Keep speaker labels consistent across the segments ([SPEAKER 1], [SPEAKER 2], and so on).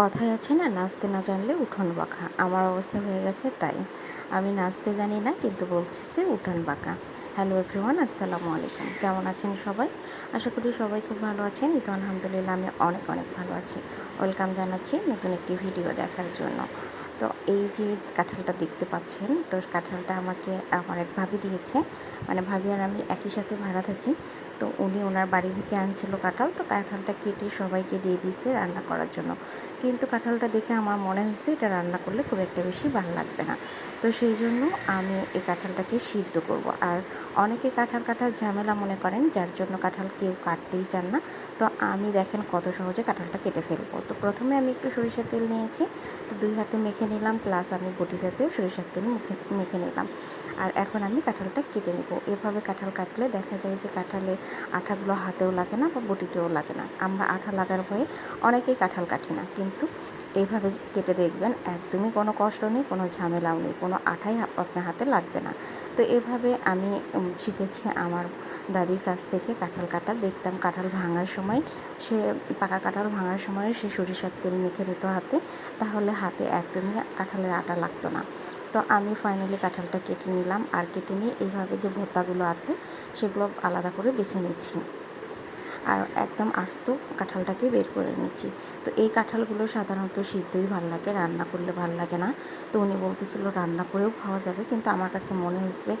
[SPEAKER 1] কথায় আছে না, নাচতে না জানলে উঠোন বাঁকা। আমার অবস্থা হয়ে গেছে তাই। আমি নাচতে জানি না, কিন্তু বলছি সে উঠোন বাঁকা। হ্যালো এভরিওয়ান, আসসালামু আলাইকুম। কেমন আছেন সবাই? আশা করি সবাই খুব ভালো আছেন। তো আলহামদুলিল্লাহ, আমি অনেক অনেক ভালো আছি। ওয়েলকাম জানাচ্ছি নতুন একটি ভিডিও দেখার জন্য। তো এই যে কাঁঠালটা দেখতে পাচ্ছেন, তো কাঁঠালটা আমাকে, আমার এক ভাবি দিয়েছে। মানে ভাবি আর আমি একই সাথে ভাড়া থাকি। তো উনি ওনার বাড়ি থেকে আনছিল কাঁঠাল, তো কাঁঠালটা কেটে সবাইকে দিয়ে দিছে রান্না করার জন্য। কিন্তু কাঁঠালটা দেখে আমার মনে হয়েছে এটা রান্না করলে খুব একটা বেশি ভালো লাগবে না। তো সেই জন্য আমি এই কাঁঠালটাকে সিদ্ধ করব। আর অনেকে কাঁঠাল কাটার ঝামেলা মনে করেন, যার জন্য কাঁঠাল কেউ কাটতেই চান না। তো আমি দেখেন কত সহজে কাঁঠালটা কেটে ফেলব। তো প্রথমে আমি একটু সরিষার তেল নিয়েছি, তো দুই হাতে মেখে নিলাম প্লাস আমি বটিটাতেও সরিষার তেল মুখে, মেখে নিলাম। আর এখন আমি কাঁঠালটা কেটে নেব। এভাবে কাঁঠাল কাটলে দেখা যায় যে কাঁঠালের আঠাগুলো হাতেও লাগে না বা বটিতেও লাগে না। আমরা আঠা লাগার ভয়ে অনেকেই কাঁঠাল কাটি না। কিন্তু এইভাবে কেটে দেখবেন, একদমই কোনো কষ্ট নেই, কোনো ঝামেলাও নেই। কোনো আঠাই আপনার হাতে লাগবে না। তো এভাবে আমি শিখেছি আমার দাদির কাছ থেকে কাঁঠাল কাটা। দেখতাম কাঁঠাল ভাঙার সময় সে, পাকা কাঁঠাল ভাঙার সময় সে সরিষার তেল মেখে নিত হাতে। তাহলে হাতে একদমই কাঁঠালের আটা লাগতো না। তো আমি ফাইনালি কাঁঠালটা কেটে নিলাম। আর কেটে নিয়ে এইভাবে যে ভর্তাগুলো আছে, সেগুলো আলাদা করে বেছে নিচ্ছি। আর একদম আস্ত কাঁঠালটাকে বের করে নিচ্ছি তো এই কাঁঠালগুলো সাধারণত সিদ্ধই ভালো লাগে, রান্না করলে ভালো লাগে না। তো উনি বলতেছিল, রান্না করেও খাওয়া যাবে। কিন্তু আমার কাছে মনে হচ্ছে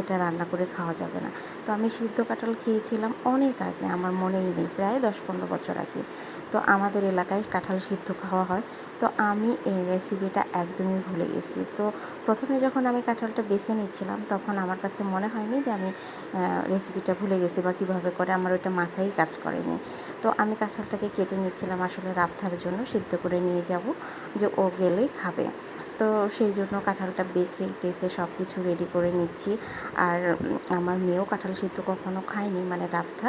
[SPEAKER 1] এটা রান্না করে খাওয়া যাবে না। তো আমি সিদ্ধ কাঁঠাল খেয়েছিলাম অনেক আগে, আমার মনেই নেই, প্রায় দশ পনেরো বছর আগে। তো আমাদের এলাকায় কাঁঠাল সিদ্ধ খাওয়া হয়। তো আমি এই রেসিপিটা একদমই ভুলে গেছি। তো প্রথমে যখন আমি কাঁঠালটা বেছে নিচ্ছিলাম, তখন আমার কাছে মনে হয়নি যে আমি রেসিপিটা ভুলে গেছি বা কীভাবে করে। আমার ওইটা মাথায় কাজ করেনি। তো আমি কাঁঠালটাকে কেটে নিচ্ছিলাম আসলে রাফতার জন্য, সিদ্ধ করে নিয়ে যাব যে ও গেলেই খাবে। তো সেই জন্য কাঁঠালটা বেছে টেসে সব কিছু রেডি করে নিচ্ছি। আর আমার মেয়েও কাঁঠাল সিদ্ধ কখনো খায়নি মানে রাফথা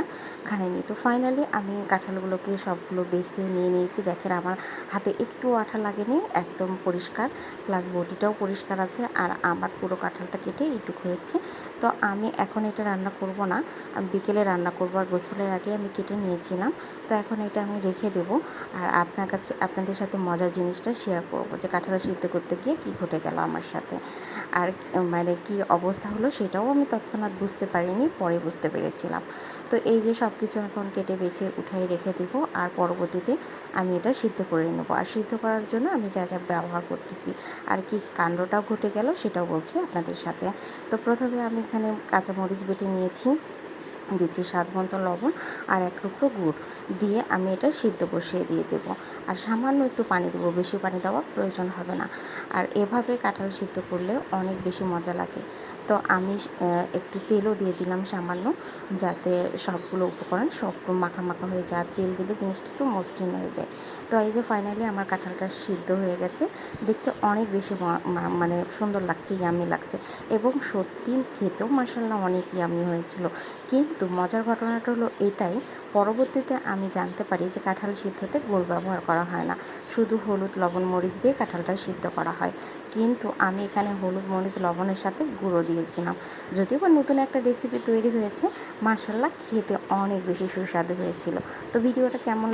[SPEAKER 1] খায়নি। তো ফাইনালি আমি কাঁঠালগুলোকে সবগুলো বেছে নিয়ে নিয়েছি। দেখেন আমার হাতে একটু আঠা লাগেনি, একদম পরিষ্কার। প্লাস বডিটাও পরিষ্কার আছে। আর আমার পুরো কাঁঠালটা কেটে একটু হয়েছে। তো আমি এখন এটা রান্না করব না। বিকেলে রান্না করব। আর গোসলের আগে আমি কেটে নিয়েছিলাম। তো এখন এটা আমি রেখে দেবো। আর আপনার কাছে, আপনাদের সাথে মজার জিনিসটা শেয়ার করব যে কাঁঠাল সিদ্ধ করতে গিয়ে কী ঘটে গেল আমার সাথে? আর মানে কি অবস্থা হলো সেটাও আমি তৎক্ষণাৎ বুঝতে পারিনি, পরে বুঝতে পেরেছিলাম। তো এই যে সব কিছু এখন কেটে বেছে উঠাই রেখে দেবো, আর পরবর্তীতে আমি এটা সিদ্ধ করে নেব। আর সিদ্ধ করার জন্য আমি যা যা ব্যবহার করতেছি, আর কি কাণ্ডটাও ঘটে গেল সেটাও বলছি আপনাদের সাথে। তো প্রথমে আমি এখানে কাঁচামরিচ বেটে নিয়েছি। দিচ্ছি স্বাদ মতো লবণ আর এক টুকরো গুড়। দিয়ে আমি এটা সিদ্ধ বসিয়ে দিয়ে দেব। আর সামান্য একটু পানি দেবো, বেশি পানি দেওয়ার প্রয়োজন হবে না। আর এভাবে কাঁঠাল সিদ্ধ করলে অনেক বেশি মজা লাগে। তো আমি একটু তেলও দিয়ে দিলাম সামান্য, যাতে সবগুলো উপকরণ সবগুলো মাখা মাখা হয়ে যায়। তেল দিলে জিনিসটা একটু মসৃণ হয়ে যায়। তো এই যে ফাইনালি আমার কাঁঠালটা সিদ্ধ হয়ে গেছে। দেখতে অনেক বেশি মানে সুন্দর লাগছে ইয়ামি লাগছে। এবং সত্যি খেতেও মাসাল্লাহ অনেক ইয়ামি হয়েছিল। কিন্তু কিন্তু মজার ঘটনাটা হলো এটাই। পরবর্তীতে আমি জানতে পারি যে কাঁঠাল সিদ্ধতে গোল ব্যবহার করা হয় না। শুধু হলুদ, লবণ, মরিচ দিয়ে কাঁঠালটা সিদ্ধ করা হয়। কিন্তু আমি এখানে হলুদ, মরিচ, লবণের সাথে গুঁড়ো দিয়েছিলাম। যদিও বা নতুন একটা রেসিপি তৈরি হয়েছে মার্শাল্লাহ খেতে অনেক বেশি সুস্বাদু হয়েছিল। তো ভিডিওটা কেমন